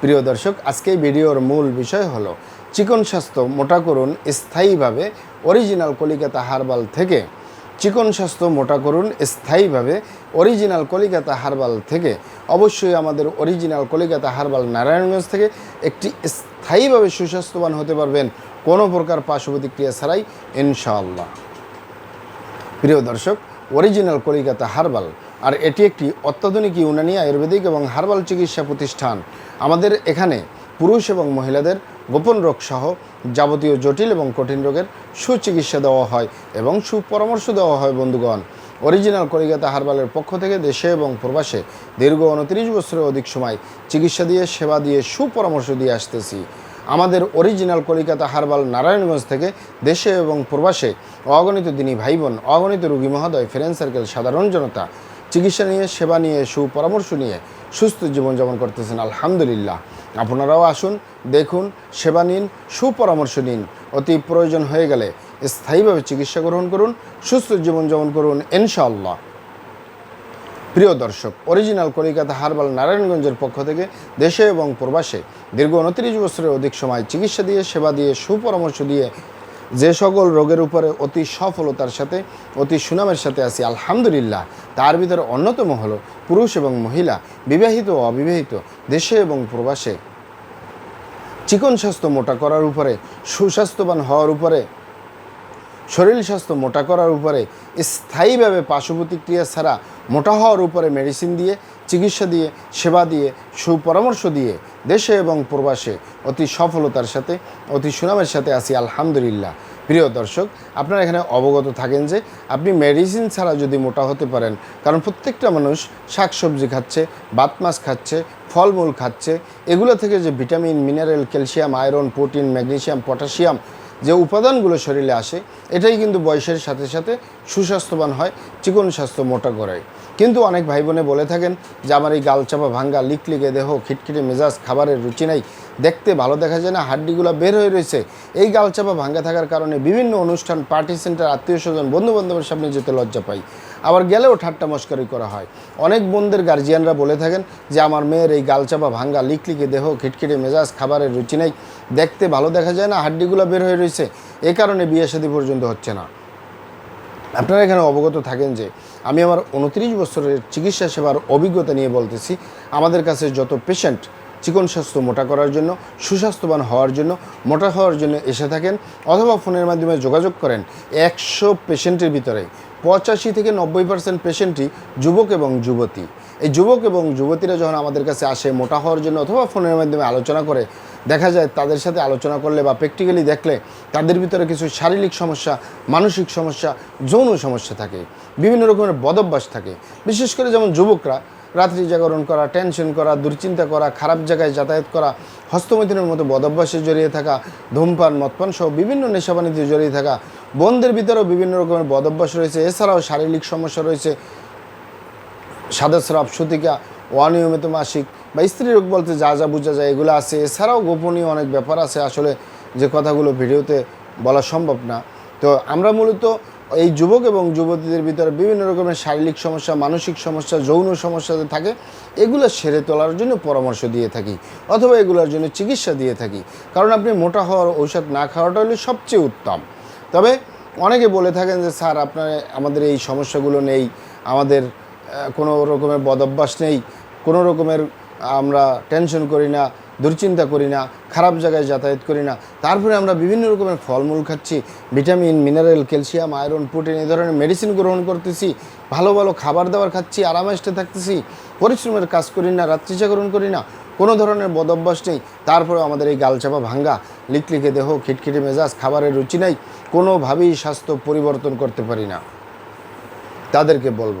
প্রিয় দর্শক, আজকে ভিডিওর মূল বিষয় হলো, চিকন স্বাস্থ্য মোটা করুন স্থায়ীভাবে অরিজিনাল কলিকাতা হারবাল থেকে। চিকন স্বাস্থ্য মোটা করুন স্থায়ীভাবে অরিজিনাল কলিকাতা হারবাল থেকে। অবশ্যই আমাদের অরিজিনাল কলিকাতা হারবাল নারায়ণগঞ্জ থেকে একটি স্থায়ীভাবে সুস্বাস্থ্যবান হতে পারবেন কোনো প্রকার পার্শ্ব প্রতিক্রিয়া ছাড়াই, ইনশাআল্লাহ। প্রিয় দর্শক অরিজিনাল কলিকাতা হার্বাল আর এটি একটি অত্যাধুনিক ইউনানি আয়ুর্বেদিক এবং হার্বাল চিকিৎসা প্রতিষ্ঠান। আমাদের এখানে পুরুষ এবং মহিলাদের গোপন রোগ সহ যাবতীয় জটিল এবং কঠিন রোগের সুচিকিৎসা দেওয়া হয় এবং সুপরামর্শ দেওয়া হয় বন্ধুগণ। অরিজিনাল কলিকাতা হার্বালের পক্ষ থেকে দেশে এবং প্রবাসে দীর্ঘ উনত্রিশ বছরের অধিক সময় চিকিৎসা দিয়ে, সেবা দিয়ে, সুপরামর্শ দিয়ে আসতেছি। আমাদের অরিজিনাল কলিকাতা হারবাল নারায়ণগঞ্জ থেকে দেশে এবং প্রবাসে অগণিত দিনী ভাই বোন অগণিত রোগী মহোদয়, ফ্রেন্ড সার্কেল, সাধারণ জনতা চিকিৎসা নিয়ে, সেবা নিয়ে, সুপরামর্শ নিয়ে সুস্থ জীবনযাপন করতেছেন। আলহামদুলিল্লাহ। আপনারাও আসুন, দেখুন, সেবা নিন, সুপরামর্শ নিন। অতি প্রয়োজন হয়ে গেলে স্থায়ীভাবে চিকিৎসা গ্রহণ করুন, সুস্থ জীবনযাপন করুন, ইনশাআল্লাহ। প্রিয় দর্শক, অরিজিনাল কলিকাতা হারবাল নারায়ণগঞ্জের পক্ষ থেকে দেশে এবং প্রবাসে দীর্ঘ উনত্রিশ বছরের অধিক সময় চিকিৎসা দিয়ে, সেবা দিয়ে, সুপরামর্শ দিয়ে যে সকল রোগের উপরে অতি সফলতার সাথে, অতি সুনামের সাথে আছি, আলহামদুলিল্লাহ, তার ভিতরে অন্যতম হল পুরুষ এবং মহিলা, বিবাহিত ও অবিবাহিত, দেশে এবং প্রবাসে। চিকন স্বাস্থ্য মোটা করার উপরে, সুস্বাস্থ্যবান হওয়ার উপরে শরীর স্বাস্থ্য মোটা করার উপরে স্থায়ীভাবে পার্শ্ব প্রতিক্রিয়া ছাড়া মোটা হওয়ার উপরে মেডিসিন দিয়ে, চিকিৎসা দিয়ে, সেবা দিয়ে, সুপরামর্শ দিয়ে দেশে এবং প্রবাসে অতি সফলতার সাথে, অতি সুনামের সাথে আছি, আলহামদুলিল্লাহ। প্রিয় দর্শক, আপনারা এখানে অবগত থাকেন যে আপনি মেডিসিন ছাড়া যদি মোটা হতে পারেন, কারণ প্রত্যেকটা মানুষ শাকসবজি খাচ্ছে বাত মাছ খাচ্ছে, ফলমূল খাচ্ছে, এগুলো থেকে যে vitamin mineral calcium iron protein magnesium potassium যে উপাদানগুলো শরীরে আসে, এটাই কিন্তু বয়সের সাথে সাথে সুস্বাস্থ্যবান হয়, চিকন স্বাস্থ্য, মোটা গড়ায়। কিন্তু অনেক ভাই বোনে বলে থাকেন যে, আমার এই গালচাপা ভাঙ্গা, লিকলিকে দেহ, খিটখিটে মেজাজ, খাবারের রুচি নাই, দেখতে ভালো দেখা যায় না, হাড্ডিগুলো বের হয়ে রয়েছে। এই গালচাপা ভাঙ্গা থাকার কারণে বিভিন্ন অনুষ্ঠান, পার্টি সেন্টার, আত্মীয় স্বজন, বন্ধুবান্ধবের সামনে যেতে লজ্জা পাই আবার গেলেও ঠাট্টা মস্কারি করা হয়। অনেক বোনদের গার্জিয়ানরা বলে থাকেন যে, আমার মেয়ের এই গালচাপা ভাঙ্গা লিকলিকে দেহ, খিটখিটে মেজাজ, খাবারের রুচি নেই। দেখতে ভালো দেখা যায় না, হাড্ডিগুলো বের হয়ে রয়েছে। এ কারণে বিয়ে শাদী পর্যন্ত হচ্ছে না। আপনারা এখানে অবগত থাকেন যে, আমি আমার উনত্রিশ বছরের চিকিৎসা সেবার অভিজ্ঞতা নিয়ে বলতেছি। আমাদের কাছে যত পেশেন্ট চিকন স্বাস্থ্য মোটা করার জন্য, সুস্বাস্থ্যবান হওয়ার জন্য, মোটা হওয়ার জন্য এসে থাকেন অথবা ফোনের মাধ্যমে যোগাযোগ করেন একশো পেশেন্টের ভিতরে। পঁচাশি থেকে নব্বই পার্সেন্ট পেশেন্টই যুবক এবং যুবতী। এই যুবক এবং যুবতীরা যখন আমাদের কাছে আসে, মোটা হওয়ার জন্য অথবা ফোনের মাধ্যমে আলোচনা করে, দেখা যায় তাদের সাথে আলোচনা করলে বা প্র্যাকটিক্যালি দেখলে তাদের ভিতরে কিছু শারীরিক সমস্যা, মানসিক সমস্যা, যৌন সমস্যা থাকে, বিভিন্ন রকমের বদভ্যাস থাকে। বিশেষ করে যেমন যুবকরা, রাত্রি জাগরণ করা টেনশন করা, দুশ্চিন্তা করা, খারাপ জায়গায় যাতায়াত করা, হস্তমৈথুনের মতো বদভ্যাসে জড়িয়ে থাকা, ধূমপান মদপান সহ বিভিন্ন নেশাবানিতে জড়িয়ে থাকা বোনদের ভিতরেও বিভিন্ন রকমের বদভ্যাস রয়েছে। এছাড়াও শারীরিক সমস্যা রয়েছে। সাদা স্রাব, সুতিকা, অনিয়মিত মাসিক বা স্ত্রী রোগ বলতে যা যা বোঝা যায় এগুলো আছে। এছাড়াও গোপনীয় অনেক ব্যাপার আছে। আসলে যে কথাগুলো ভিডিওতে বলা সম্ভব না। তো আমরা মূলত এই যুবক এবং যুবতীদের ভিতরে বিভিন্ন রকমের শারীরিক সমস্যা, মানসিক সমস্যা, যৌন সমস্যা থাকে, এগুলো সেরে তোলার জন্য পরামর্শ দিয়ে থাকি অথবা এগুলোর জন্য চিকিৎসা দিয়ে থাকি। কারণ আপনি মোটা হওয়ার ঔষধ না খাওয়াটা হলে সবচেয়ে উত্তম। তবে অনেকে বলে থাকেন যে, স্যার, আপনার আমাদের এই সমস্যাগুলো নেই, আমাদের কোনো রকমের বদভ্যাস নেই, কোনো রকমের আমরা টেনশন করি না। দুশ্চিন্তা করি না, খারাপ জায়গায় যাতায়াত করি না। তারপরে আমরা বিভিন্ন রকমের ফলমূল খাচ্ছি, vitamin, mineral, calcium, iron, protein, এই ধরনের মেডিসিন গ্রহণ করতেছি, ভালো ভালো খাবার দাবার খাচ্ছি আরামাইস্টে থাকতেছি, পরিশ্রমের কাজ করি না, রাত্রি জাগরণ করি না, কোনো ধরনের বদ অভ্যাস নেই। তারপরে আমাদের এই গালচাপা ভাঙ্গা, লিকলিকে দেহ, খিটখিটে মেজাজ, খাবারের রুচি নাই, কোনোভাবেই স্বাস্থ্য পরিবর্তন করতে পারি না। তাদেরকে বলব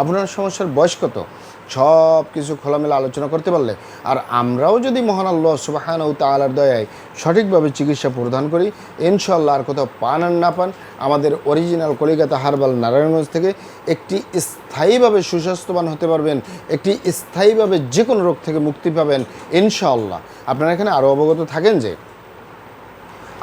আপনার সমস্যার বয়স কত? সব কিছু খোলামেলা আলোচনা করতে পারলে। আর আমরাও যদি মহান আল্লাহ সুবাহান ও তালার দয়ায় সঠিকভাবে চিকিৎসা প্রদান করি ইনশাল্লাহ আর কোথাও পান আর না পান, আমাদের অরিজিনাল কলিকাতা হারবাল নারায়ণগঞ্জ থেকে একটি স্থায়ীভাবে সুস্বাস্থ্যবান হতে পারবেন, একটি স্থায়ীভাবে যে কোনো রোগ থেকে মুক্তি পাবেন, ইনশাআল্লাহ। আপনারা এখানে আরও অবগত থাকেন যে